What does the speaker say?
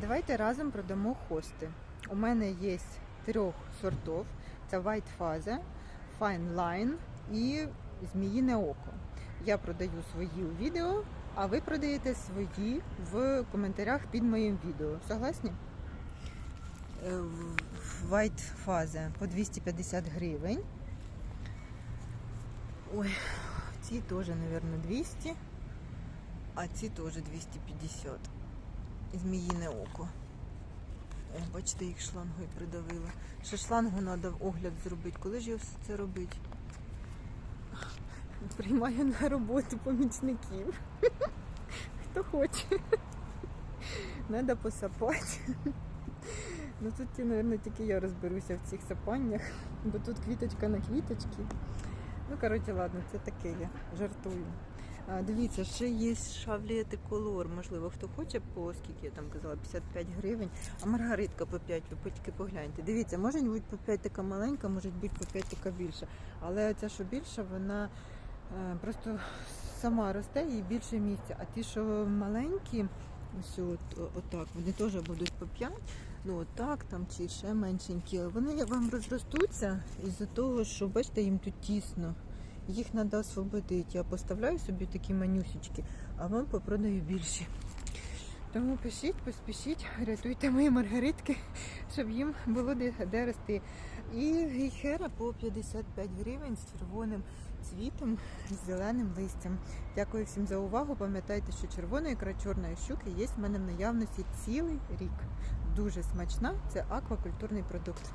Давайте разом продамо хости. У мене є трьох сортів: це White Faza, Fine Line і Зміїне око. Я продаю свої у відео, а ви продаєте свої в коментарях під моїм відео. Согласні? Е, White Faza по 250 гривень. Ой, ці теж, мабуть, 200, а ці теж 250. Зміїне око. Бачите, їх шлангою придавила. Ще шлангу треба огляд зробити. Коли ж я все це робити? Приймаю на роботу помічників. Хто хоче. Треба посапати. Ну тут, мабуть, тільки я розберуся в цих сапаннях, бо тут квіточка на квіточці. Ну, коротше, ладно, це таке я жартую. Дивіться, ще є шавлети колор. Можливо, хто хоче, по скільки я там казала, 55 гривень, а маргаритка по 5, ви тільки погляньте. Дивіться, може бути по 5 така маленька, може бути по 5 така більша. Але ця, що більша, вона е, просто сама росте і більше місця. А ті, що маленькі, ось от, отак, вони теж будуть по 5. Ну отак там чи ще меншенькі. Вони вам розростуться із-за того, що бачите, їм тут тісно. Їх треба освободити. Я поставляю собі такі манюсечки, а вам попродаю більші. Тому пишіть, поспішіть, рятуйте мої маргаритки, щоб їм було де, де рости. І гейхера по 55 гривень з червоним цвітом, з зеленим листям. Дякую всім за увагу. Пам'ятайте, що червона ікра чорної щуки є в мене в наявності цілий рік. Дуже смачна, це аквакультурний продукт.